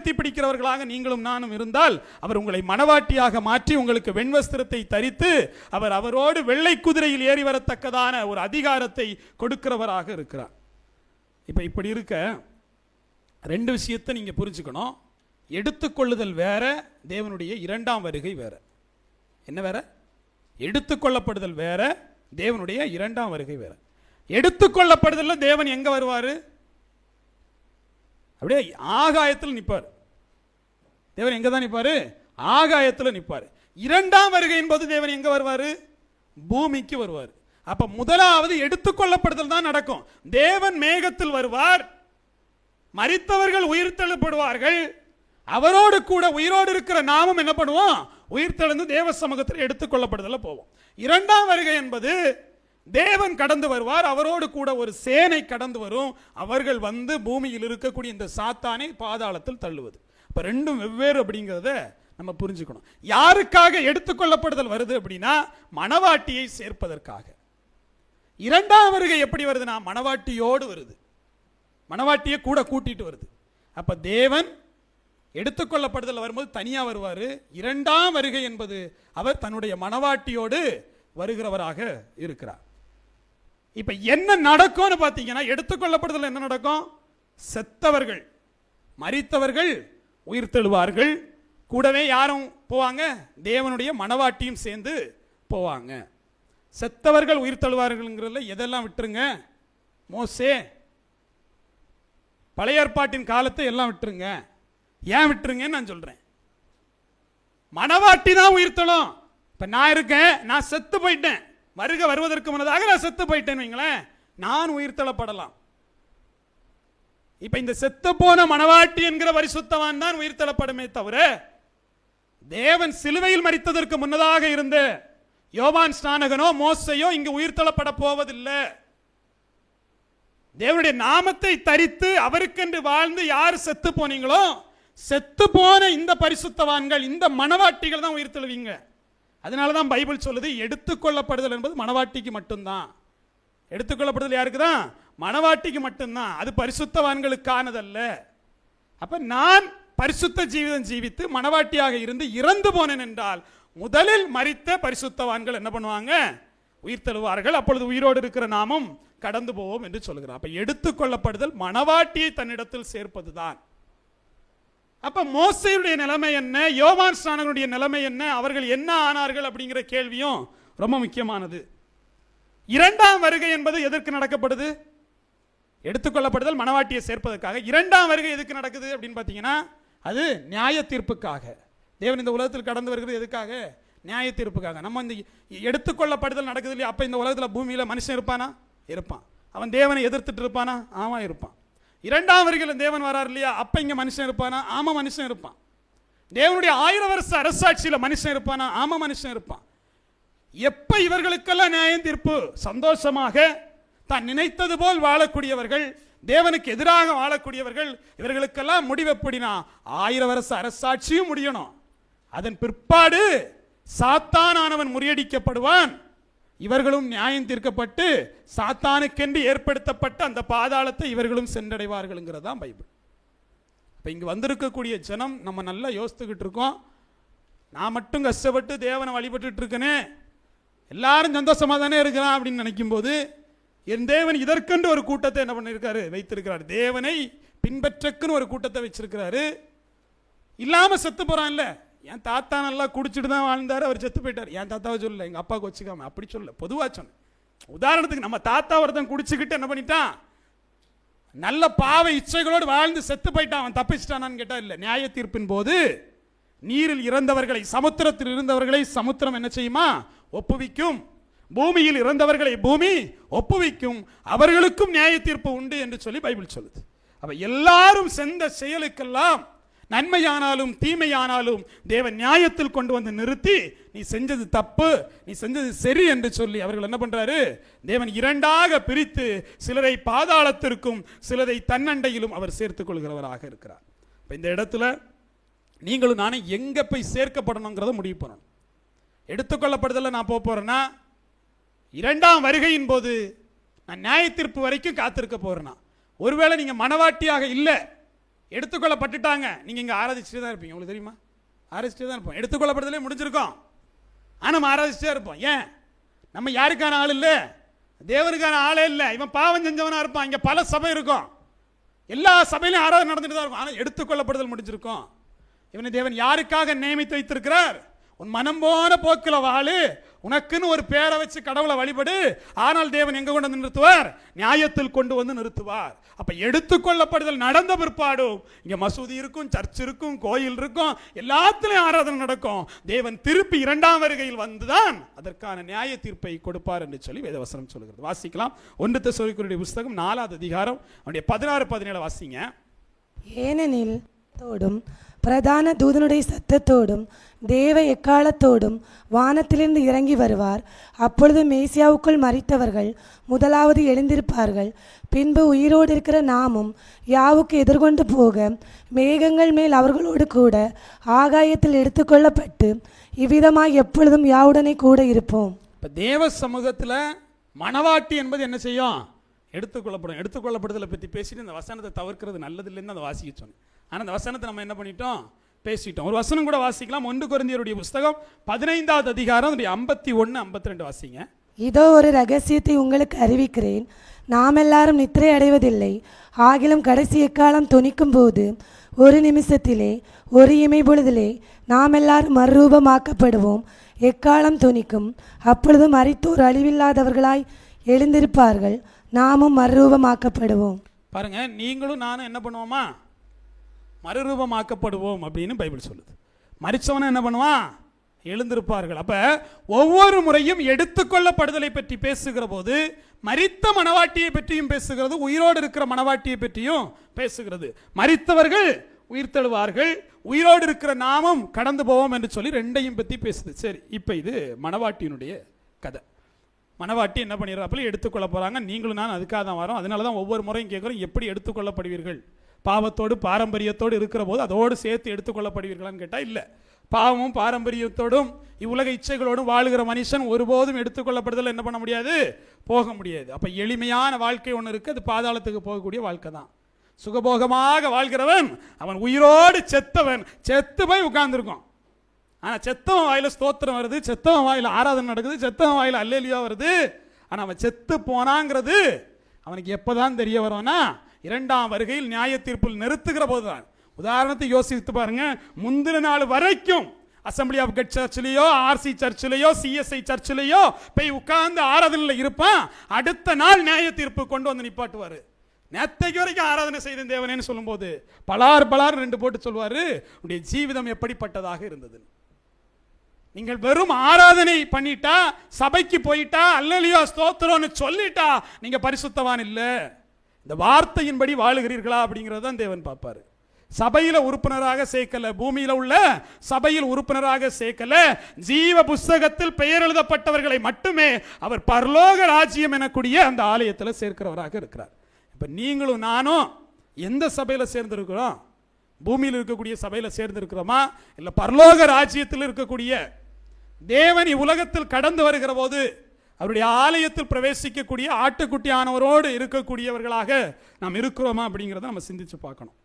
உயர்த்தி பிடிக்கிறவர்களாக நீங்களும் நானும் இருந்தால் அவர் உங்களை மனவாட்டியாக மாற்றி உங்களுக்கு வெண்வஸ்திரத்தை தரித்து அவர் அவரோடு வெள்ளை குதிரையில் ஏறி வரத்தக்கதான ஒரு அதிகாரத்தை கொடுக்கிறவராக இருக்கிறார். இப்போ இப்படி இருக்க ரெண்டு விஷயத்தை நீங்கள் புரிஞ்சுக்கணும். எடுத்துக்கொள்ளுதல் வேற தேவனுடைய இரண்டாம் வருகை வேற. என்ன வேற? எடுத்துக்கொள்ளப்படுதல் வேற தேவனுடைய இரண்டாம் வருகை வேற. எடுத்துக்கொள்ளப்படுதலில் தேவன் எங்கே வருவார்? அப்படியே ஆகாயத்தில் நிற்பார் தேவன் எங்கே தான் நிற்பாரு ஆகாயத்தில் நிற்பார் இரண்டாம் வருகை என்பது தேவன் எங்கே வருவார்? பூமிக்கு வருவார். அப்போ முதலாவது எடுத்துக்கொள்ளப்படுதல் தான் நடக்கும். தேவன் மேகத்தில் வருவார். மறித்தவர்கள் உயிர்த்தெழுப்படுவார்கள் அவரோடு கூட உயிரோடு இருக்கிற நாமும் என்ன பண்ணுவோம்? உயிர்த்தெழுந்து தேவ சமூகத்தில் எடுத்துக்கொள்ளப்படுதல போவோம். இரண்டாம் வருகை என்பது தேவன் கடந்து வருவார் அவரோடு கூட ஒரு சேனை கடந்து வரும். அவர்கள் வந்து பூமியில் இருக்கக்கூடிய இந்த சாத்தானை பாதாளத்தில் தள்ளுவது. அப்ப ரெண்டும் வெவ்வேறு அப்படிங்கிறத நம்ம புரிஞ்சுக்கணும். யாருக்காக எடுத்துக்கொள்ளப்படுதல் வருது அப்படின்னா மணவாட்டியை சேர்ப்பதற்காக. இரண்டாம் வருகை எப்படி வருதுன்னா மணவாட்டியோடு வருது. மணவாட்டியை கூட கூட்டிட்டு வருது. அப்ப தேவன் எடுத்துக்கொள்ளப்படுதல் வரும்போது தனியா வருவார். இரண்டாம் வருகை என்பது அவர் தன்னுடைய மணவாட்டியோடு வருகிறவராக இருக்கிறார். இப்போ என்ன நடக்கும்னு பார்த்தீங்கன்னா எடுத்துக்கொள்ளப்படுதல் என்ன நடக்கும்? செத்தவர்கள். மறித்தவர்கள் உயிர் தெழுவார்கள். கூடவே யாரும் போவாங்க? தேவனுடைய மணவாட்டியும் சேர்ந்து போவாங்க. செத்தவர்கள் உயிர் தழுவார்கள்ங்கிறதுல எதெல்லாம் விட்டுருங்க? மோசே பழைய ஏற்பாட்டின் காலத்தை எல்லாம் விட்டுருங்க. ஏன் விட்டுருங்கன்னு நான் சொல்கிறேன் மணவாட்டி தான் உயிர்த்தலும் இப்போ நான் இருக்கேன் நான் செத்து போயிட்டேன். வருக வருவதற்கு முன்னதாக நான் செத்து போயிட்டேன்னு வைங்களேன். நான் உயிர்த்தளப்படலாம் இப்ப இந்த செத்து போன மணவாட்டி என்கிற பரிசுத்தவான் தான் உயிர்த்தளப்படுமே தவிர தேவன் சிலுவையில் மறித்ததற்கு முன்னதாக இருந்த யோவான் ஸ்நானகனோ மோசையோ இங்கு உயிர்த்தளப்பட போவதில்லை. தேவனுடைய நாமத்தை தரித்து அவருக்கென்று வாழ்ந்து யார் செத்து போனீங்களோ செத்து போன இந்த பரிசுத்தவான்கள் இந்த மணவாட்டிகள் தான் உயிர்த்தெழுவீங்க. அதனால தான் பைபிள் சொல்லுது எடுத்துக்கொள்ளப்படுதல் என்பது மணவாட்டிக்கு மட்டும்தான். எடுத்துக்கொள்ளப்படுதல் யாருக்கு தான் மணவாட்டிக்கு மட்டும்தான். அது பரிசுத்தவான்களுக்கானதல்ல. அப்போ நான் பரிசுத்த ஜீவிதம் ஜீவித்து மணவாட்டியாக இருந்து இறந்து போனேன் என்றால் முதலில் மறித்த பரிசுத்தவான்கள் என்ன பண்ணுவாங்க? உயிர் தழுவார்கள். அப்பொழுது உயிரோடு இருக்கிற நாமும் கடந்து போவோம் என்று சொல்கிறார் அப்போ எடுத்துக்கொள்ளப்படுதல் மணவாட்டியை தன்னிடத்தில் சேர்ப்பதுதான். அப்ப மோசையுடைய நிலைமை என்ன? யோவான் ஸ்நானகனுடைய நிலைமை என்ன? அவர்கள் என்ன ஆனார்கள் அப்படிங்கிற கேள்வியும் ரொம்ப முக்கியமானது. இரண்டாம் வருகை என்பது எதற்கு நடக்கப்படுது? எடுத்துக்கொள்ளப்படுதல் மணவாட்டியை சேர்ப்பதற்காக. இரண்டாம் வருகை எதுக்கு நடக்குது அப்படின்னு பார்த்தீங்கன்னா அது நியாய தீர்ப்புக்காக தேவன் இந்த உலகத்தில் கடந்து வருகிறது எதுக்காக? நியாய தீர்ப்புக்காக நம்ம இந்த எடுத்துக்கொள்ளப்படுதல் நடக்குது இல்லையா? அப்போ இந்த உலகத்தில் பூமியில் மனுஷன் இருப்பானா? இருப்பான். அவன் தேவனை எதிர்த்துட்டு இருப்பானா? ஆமாம் இருப்பான். இரண்டாம் வருகையில் தேவன் வரார் இல்லையா? அப்ப இங்கே மனுஷன் இருப்பானா? ஆமாம் மனுஷன் இருப்பான். தேவனுடைய ஆயிரம் வருஷ அரசாட்சியில் மனுஷன் இருப்பானா? ஆமாம் மனுஷன் இருப்பான். எப்போ இவர்களுக்கெல்லாம் நியாயம் தீர்ப்பு? சந்தோஷமாக தான் நினைத்தது போல் வாழக்கூடியவர்கள் தேவனுக்கு எதிராக வாழக்கூடியவர்கள் இவர்களுக்கெல்லாம் முடிவு எப்படினா ஆயிரம் வருஷ அரசாட்சியும் முடியணும். அதன் பிற்பாடு சாத்தானானவன் முறியடிக்கப்படுவான். இவர்களும் நியாயம் தீர்க்கப்பட்டு சாத்தானுக்கென்று ஏற்படுத்தப்பட்ட அந்த பாதாளத்தை இவர்களும் சென்றடைவார்கள்ங்கிறது தான் பைபிள். இப்போ இங்கே வந்திருக்கக்கூடிய ஜனம் நம்ம நல்லா யோசித்துக்கிட்டு இருக்கோம். நான் மட்டும் கஷ்டப்பட்டு தேவனை வழிபட்டுட்டு இருக்கனே. எல்லாரும் சந்தோஷமாக தானே இருக்கிறான் அப்படின்னு நினைக்கும்போது என் தேவன் இதற்கென்று ஒரு கூட்டத்தை என்ன பண்ணியிருக்காரு? வைத்திருக்கிறார். தேவனை பின்பற்றக்குன்னு ஒரு கூட்டத்தை வச்சிருக்கிறாரு. இல்லாமல் செத்து போகிறான்ல என் தாத்தா நல்லா குடிச்சிட்டு தான் வாழ்ந்தார் அவர் செத்து போயிட்டார். என் தாத்தாவை சொல்லல எங்கள் அப்பாவுக்கு வச்சுக்காம அப்படி சொல்ல பொதுவாக சொன்னேன். உதாரணத்துக்கு நம்ம தாத்தா ஒருத்தன் குடிச்சுக்கிட்டு என்ன பண்ணிட்டான்? நல்ல பாவ இச்சைகளோடு வாழ்ந்து செத்து போயிட்டான். அவன் தப்பிச்சிட்டானான்னு கேட்டால் இல்லை. நியாய தீர்ப்பின் போது நீரில் இறந்தவர்களை சமுத்திரத்தில் இருந்தவர்களை சமுத்திரம் என்ன செய்யுமா? ஒப்புவிக்கும். பூமியில் இறந்தவர்களை பூமி ஒப்புவிக்கும். அவர்களுக்கும் நியாய தீர்ப்பு உண்டு என்று சொல்லி பைபிள் சொல்லுது. அப்ப எல்லாரும் செந்த செயலுக்கெல்லாம் நன்மையானாலும் தீமையானாலும் தேவன் நியாயத்தில் கொண்டு வந்து நிறுத்தி நீ செஞ்சது தப்பு நீ செஞ்சது சரி என்று சொல்லி அவர்கள் என்ன பண்ணுறாரு தேவன் இரண்டாக பிரித்து சிலரை பாதாளத்திற்கும் சிலரை தன்னண்டையிலும் அவர் சேர்த்து கொள்கிறவராக இருக்கிறார். இப்போ இந்த இடத்துல நீங்களும் நானே எங்கே போய் சேர்க்கப்படணுங்கிறத முடிவு பண்ணணும். எடுத்துக்கொள்ளப்படுதலை நான் போக போகிறேன்னா இரண்டாம் வருகையின் போது நான் நியாயத்தீர்ப்பு வரைக்கும் காத்திருக்க போகிறேன்னா ஒருவேளை நீங்கள் மனவாட்டியாக இல்லை எடுத்துக்கொள்ளப்பட்டுட்டாங்க. நீங்கள் இங்கே ஆராதிச்சுட்டு தான் இருப்பீங்க. உங்களுக்கு தெரியுமா? ஆராதிச்சுட்டு தான் இருப்போம். எடுத்துக்கொள்ளப்படுதலே முடிஞ்சிருக்கோம். ஆனால் நம்ம ஆராதிச்சுட்டே இருப்போம். ஏன்? நம்ம யாருக்கான ஆள் இல்லை? தேவனுக்கான ஆளே இல்லை. இவன் பாவம் செஞ்சவனாக இருப்பான். இங்கே பல சபை இருக்கும். எல்லா சபையிலும் ஆராதனை நடந்துட்டு தான் இருக்கும். ஆனால் எடுத்துக்கொள்ளப்படுதல் முடிஞ்சிருக்கும். இவனை தேவன் யாருக்காக நியமித்து வைத்திருக்கிறார்? உன் மனம் போன போக்கில் வாழு. உனக்குன்னு ஒரு பேரை வச்சு கடவுளை வழிபடு ஆனால் தேவன் எங்க கொண்டு வந்து நிறுத்துவார்? நியாயத்தில் கொண்டு வந்து நிறுத்துவார். அப்ப எடுத்துக்கொள்ளப்படுதல் நடந்த பிற்பாடும் இங்க மசூதி இருக்கும் சர்ச் இருக்கும் கோயில் இருக்கும் எல்லாத்துலயும் ஆராதனை நடக்கும். தேவன் திருப்பி இரண்டாம் வருகையில் வந்துதான் அதற்கான நியாய தீர்ப்பை கொடுப்பார் என்று சொல்லி வேதவசனம் சொல்கிறது. வாசிக்கலாம். ஒன்று தெசலோனிக்கேயருடைய புஸ்தகம் நாலாவது அதிகாரம் அவனுடைய பதினாறு பதினேழு வாசிங்க. ஏனெனில் தோடும் பிரதான தூதனுடைய சத்தத்தோடும் தேவ எக்காலத்தோடும் வானத்திலிருந்து இறங்கி வருவார். அப்பொழுது மேசியாவுக்குள் மறித்தவர்கள் முதலாவது எழுந்திருப்பார்கள். பின்பு உயிரோடு இருக்கிற நாமும் யாவுக்கு எதிர்கொண்டு போக மேகங்கள் மேல் அவர்களோடு கூட ஆகாயத்தில் எடுத்துக்கொள்ளப்பட்டு இவ்விதமாய் எப்பொழுதும் யாவுடனே கூட இருப்போம். இப்போ தேவ சமூகத்தில் மணவாட்டி என்பது என்ன செய்யும்? எடுத்துக்கொள்ளப்படும். எடுத்துக்கொள்ளப்படுதலை பற்றி பேசிட்டு இந்த வசனத்தை தவிர்க்கிறது நல்லதில்லைன்னு அதை வாசிக்க சொன்னேன். ஆனால் அந்த வசனத்தை நம்ம என்ன பண்ணிட்டோம்? பேசிட்டோம். ஒரு வசனம் கூட வாசிக்கலாம். ஒன்று குருந்தியருடைய புஸ்தகம் பதினைந்தாவது அதிகாரம் ஐம்பத்தி ஒன்று ஐம்பத்தி ரெண்டு வாசிங்க. இதோ ஒரு ரகசியத்தை உங்களுக்கு அறிவிக்கிறேன். நாம் எல்லாரும் நித்திரை அடைவதில்லை. ஆகிலும் கடைசி எக்காலம் துணிக்கும் போது ஒரு நிமிஷத்திலே ஒரு இமை பொழுதிலே நாம் எல்லாரும் மறுரூபமாக்கப்படுவோம். எக்காலம் துணிக்கும்? அப்பொழுது மரித்தோர் அழிவில்லாதவர்களாய் எழுந்திருப்பார்கள். நாமும் மறுரூபமாக்கப்படுவோம். பாருங்க நீங்களும் நானும் என்ன பண்ணுவோமா? மறுரூபமாக்கப்படுவோம் அப்படின்னு பைபிள் சொல்லுது. மறிச்சவனை என்ன பண்ணுவான்? எழுந்திருப்பார்கள். அப்போ ஒவ்வொரு முறையும் எடுத்துக்கொள்ளப்படுதலை பற்றி பேசுகிற போது மறித்த மனவாட்டியை பற்றியும் பேசுகிறது உயிரோடு இருக்கிற மணவாட்டியை பற்றியும் பேசுகிறது. மறித்தவர்கள் உயிர்த்தெழுவார்கள் உயிரோடு இருக்கிற நாமும் கடந்து போவோம் என்று சொல்லி ரெண்டையும் பற்றி பேசுது. சரி இப்போ இது மணவாட்டியினுடைய கதை. மணவாட்டி என்ன பண்ணிடுறாப்புல எடுத்துக்கொள்ள போகிறாங்க நீங்களும் நான் அதுக்காக தான் வரோம். அதனால தான் ஒவ்வொரு முறையும் கேட்குறோம் எப்படி எடுத்துக்கொள்ளப்படுவீர்கள்? பாவத்தோடு பாரம்பரியத்தோடு இருக்கிற போது அதோடு சேர்த்து எடுத்துக்கொள்ளப்படுவீர்களான்னு கேட்டால் இல்லை. பாவமும் பாரம்பரியத்தோடும் இவ்வுலக இச்சைகளோடும் வாழுகிற மனுஷன் ஒருபோதும் எடுத்துக்கொள்ளப்படுதல் என்ன பண்ண முடியாது? போக முடியாது. அப்போ எளிமையான வாழ்க்கை ஒன்று இருக்குது அது பாதாளத்துக்கு போகக்கூடிய வாழ்க்கை தான். சுகபோகமாக வாழ்கிறவன் அவன் உயிரோடு செத்தவன் செத்து போய் உட்கார்ந்துருக்கான் ஆனால் செத்தவன் வாயில் ஸ்தோத்திரம் வருது செத்தவன் வாயில் ஆராதனை நடக்குது செத்தவன் வாயில் அல்லேலியா வருது. ஆனால் அவன் செத்து போனாங்கிறது அவனுக்கு எப்போதான் தெரிய வரும்னா இரண்டாம் வருகையில் நியாய தீர்ப்பில் நிறுத்துகிற போதுதான். உதாரணத்தை யோசித்து பாருங்க. முந்தின நாள் வரைக்கும் அசம்பிளி ஆஃப் கட் சர்ச்சிலேயோ ஆர்சி சர்ச்சிலேயோ சிஎஸ்ஐ சர்ச்சிலேயோ போய் உட்கார்ந்து ஆராதனையில் இருப்பான். அடுத்த நாள் நியாய தீர்ப்பு கொண்டு வந்து நிப்பாட்டுவார். நேத்தைக்கு வரைக்கும் ஆராதனை செய்த தேவனேன்னு சொல்லும்போது பலார் பலார் ரெண்டு போட்டு சொல்வார். உடைய ஜீவிதம் எப்படிப்பட்டதாக இருந்தது? நீங்கள் வெறும் ஆராதனை பண்ணிட்டா சபைக்கு போயிட்டா அல்லலியோ ஸ்தோத்திரம்னு சொல்லிட்டா நீங்கள் பரிசுத்தவான் இல்லை. இந்த வார்த்தையின்படி வாழுகிறீர்களா அப்படிங்கறத தான் தேவன் பார்ப்பாரு. சபையில் உறுப்பினராக சேர்க்கல பூமியில் உள்ள சபையில் உறுப்பினராக சேர்க்கல ஜீவ புஸ்தகத்தில் பெயர் எழுதப்பட்டவர்களை மட்டுமே அவர் பரலோக ராஜ்யம் எனக்கூடிய அந்த ஆலயத்தில் சேர்க்கிறவராக இருக்கிறார். இப்போ நீங்களும் நானும் எந்த சபையில் சேர்ந்திருக்கிறோம்? பூமியில் இருக்கக்கூடிய சபையில் சேர்ந்திருக்கிறோமா? இல்லை பரலோக ராஜ்யத்தில் இருக்கக்கூடிய தேவன் உலகத்தில் கடந்து வருகிற போது அவருடைய ஆலயத்தில் பிரவேசிக்கக்கூடிய ஆட்டுக்குட்டியானவரோடு இருக்கக்கூடியவர்களாக நாம் இருக்கிறோமா அப்படிங்கிறத நம்ம சிந்தித்து பார்க்கணும்.